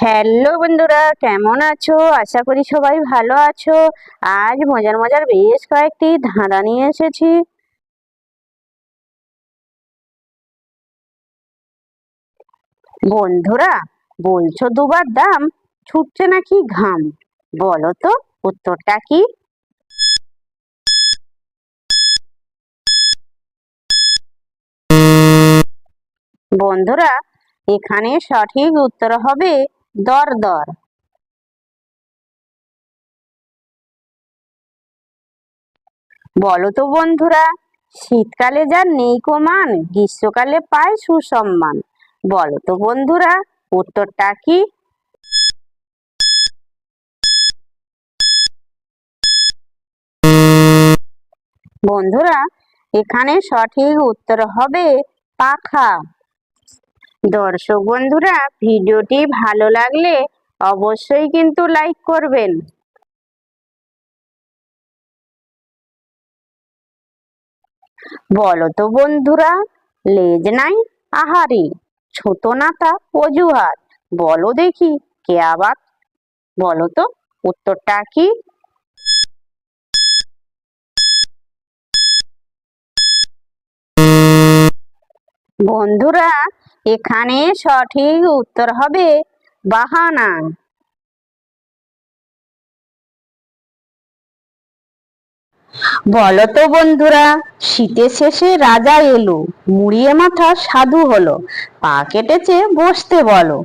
Hello বন্ধুরা, কেমন আছো? আশা করি সবাই ভালো আছো। আজ মজার মজার বেশ কয়েকটি ধাঁধা নিয়ে এসেছি। বন্ধুরা, বলছো দুবার দাম, ছুটছে নাকি ঘাম? বলো তো, উত্তরটা কি? বন্ধুরা, এখানে সঠিক উত্তর হবে দর দর। বলো তো বন্ধুরা, শীতকালে যার নেই মান, গ্রীষ্মকালে পায় সুসম্মান। বলো তো বন্ধুরা, উত্তরটা কি? বন্ধুরা, এখানে সঠিক উত্তর হবে পাখা। দর্শক বন্ধুরা, ভিডিওটি ভালো লাগলে অবশ্যই কিন্তু লাইক করবেন। বলো তো বন্ধুরা, লেজ নাই আহারে, ছোট নাতা অজুহাত, বলো দেখি কে আবার? বলো তো, উত্তরটা কি? বন্ধুরা এখানে সঠিক উত্তর হবে বাহানা। বলো তো বন্ধুরা শীতে শেষে রাজা এলো, মুড়িয়ে মাথা সাধু হলো, পা কেটেছে বসতে বলো।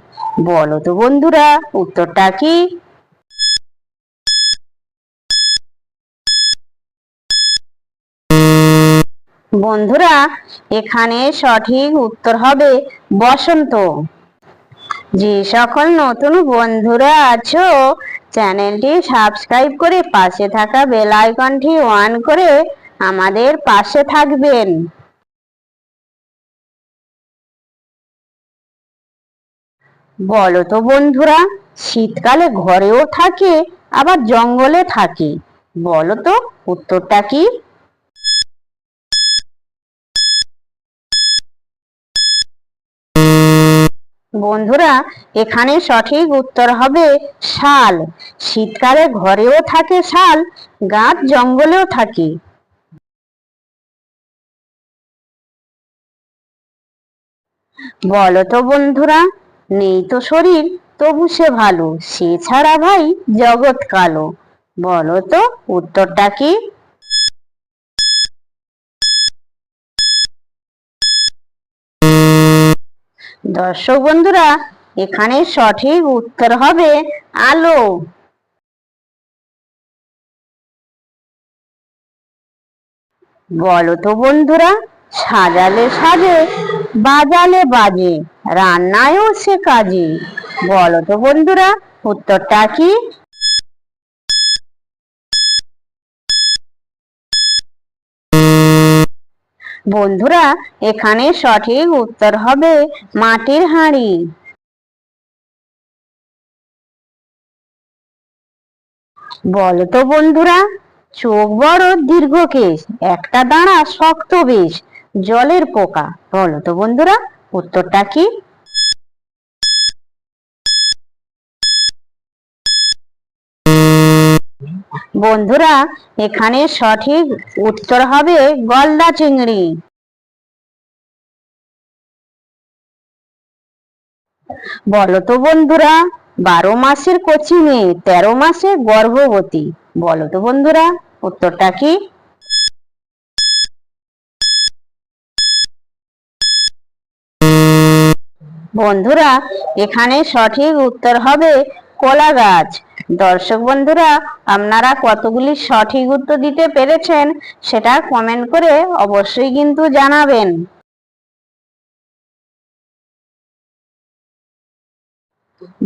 বলতো বন্ধুরা, উত্তরটা কি? বন্ধুরা, এখানে সঠিক উত্তর হবে বসন্ত। যে সকল নতুন বন্ধুরা আছো, চ্যানেলটি সাবস্ক্রাইব করে পাশে থাকা বেল আইকনটি অন করে আমাদের পাশে থাকবেন। বলো তো বন্ধুরা, শীতকালে ঘরেও থাকে, আবার জঙ্গলে থাকে? বলো তো, উত্তরটা কি? বন্ধুরা, এখানে সঠিক উত্তর হবে শাল। শীতকালে ঘরেও থাকে শাল, গাছ জঙ্গলেও থাকে। বলো তো বন্ধুরা, নেই তো শরীর, তবু সে ভালো। সে ছাড়া ভাই জগৎ কালো। বলো তো, উত্তরটা কি? দর্শক বন্ধুরা, এখানে সঠিক উত্তর হবে আলো। বলো তো বন্ধুরা, সাজালে সাজে, বাজালে বাজে, রান্নায়ও সে কাজে। বলো তো বন্ধুরা, উত্তরটা কি? বন্ধুরা, এখানে সঠিক উত্তর হবে মাটির হাঁড়ি। বলতো বন্ধুরা, চোখ বড় দীর্ঘ কেশ, একটা দাঁড়া শক্ত বেশ জলের পোকা। বলতো বন্ধুরা, উত্তরটা কি? বন্ধুরা, এখানে সঠিক উত্তর হবে গলদা চিংড়ি। বলো তো বন্ধুরা, বারো মাসের কচি মেয়ে, তেরো মাসে গর্ভবতী। বলো তো বন্ধুরা, উত্তরটা কি? বন্ধুরা, এখানে সঠিক উত্তর হবে কলা গাছ। দর্শক বন্ধুরা, আপনারা কতগুলি সঠিক উত্তর দিতে পেরেছেন সেটা কমেন্ট করে অবশ্যই কিন্তু জানাবেন।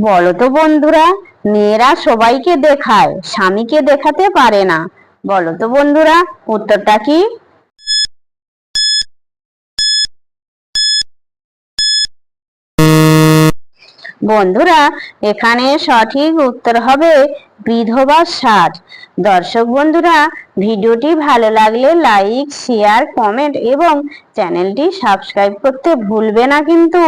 বলো তো বন্ধুরা, মেয়েরা সবাইকে দেখায়, স্বামীকে দেখাতে পারে না। বলো তো বন্ধুরা, উত্তরটা কি? বন্ধুরা, এখানে সঠিক উত্তর হবে বিধবা ষাট। দর্শক বন্ধুরা, ভিডিওটি ভালো লাগলে লাইক শেয়ার কমেন্ট এবং চ্যানেলটি সাবস্ক্রাইব করতে ভুলবে না কিন্তু।